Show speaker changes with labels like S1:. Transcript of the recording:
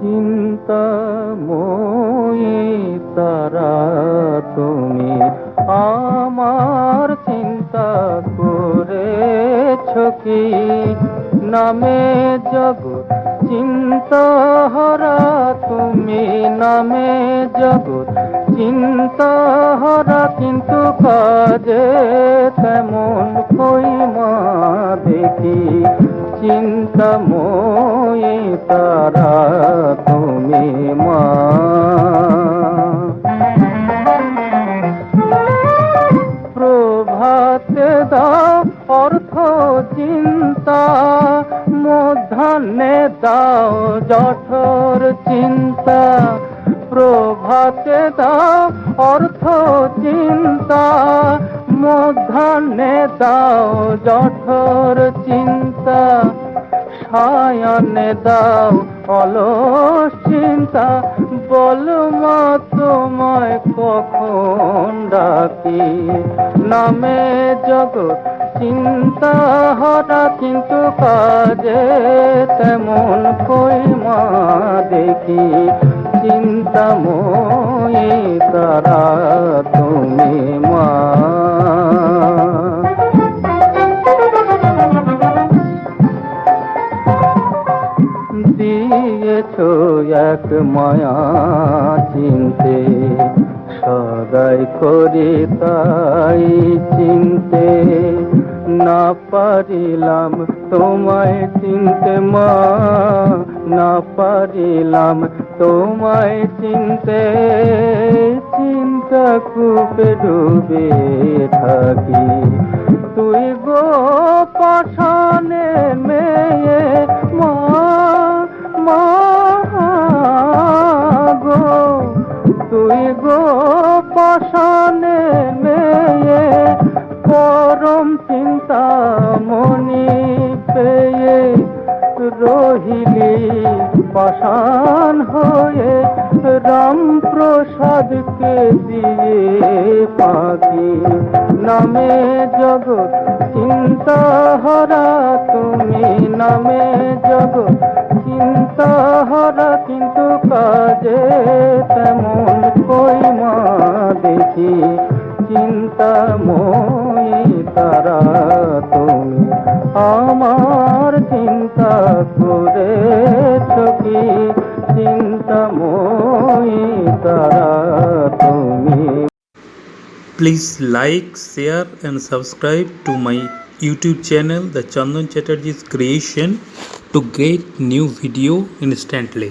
S1: চিন্তাময়ী তারা তুমি আমার চিন্তা করেছ কি? নামে জগৎ চিন্তাহারা তুমি। নামে জগৎ চিন্তাহারা কিন্তু কাজে তেমন কই মা দেখি। চিন্তা চিন্তাময়ী তারা দাও অর্থ চিন্তা। মধ্যাহ্নে দাও জঠর চিন্তা। প্রভাতে দাও অর্থ চিন্তা। মধ্যাহ্নে দাও জঠর চিন্তা। সায়নে দাও অলস চিন্তা। বল মা তোমায় কখন ডাকি। নামে জগৎ চিন্তা হরা, কিন্তু কাজে তেমন কই মা দেখি। চিন্তাময়ী তারা, তুমি মা। দিয়েছ এক মায়া চিনতে। সদাই করি তাই চিনতে না পারিলাম, তোমায় চিনতে মা, না পারিলাম, তোমায় চিনতে। চিন্তা কূপে ডুবে থাকি। তুই গো পাশানে পাশানে মেয়ে, পরম চিন্তা মনি পেয়ে রহিলি পাষাণ হয়ে রাম প্রসাদকে দিয়ে পাখি নামে জগৎ চিন্তা হরা তুমি নামে জগৎ চিন্তা হরা কিন্তু কাজে তেমন কই দেখি চিন্তাময়ী তারা তুমি আমার চিন্তা করেছ কি চিন্তাময়ী তারা তুমি
S2: Please like, share, and subscribe to my YouTube channel, The Chandan Chatterjee's Creation, to get new video instantly.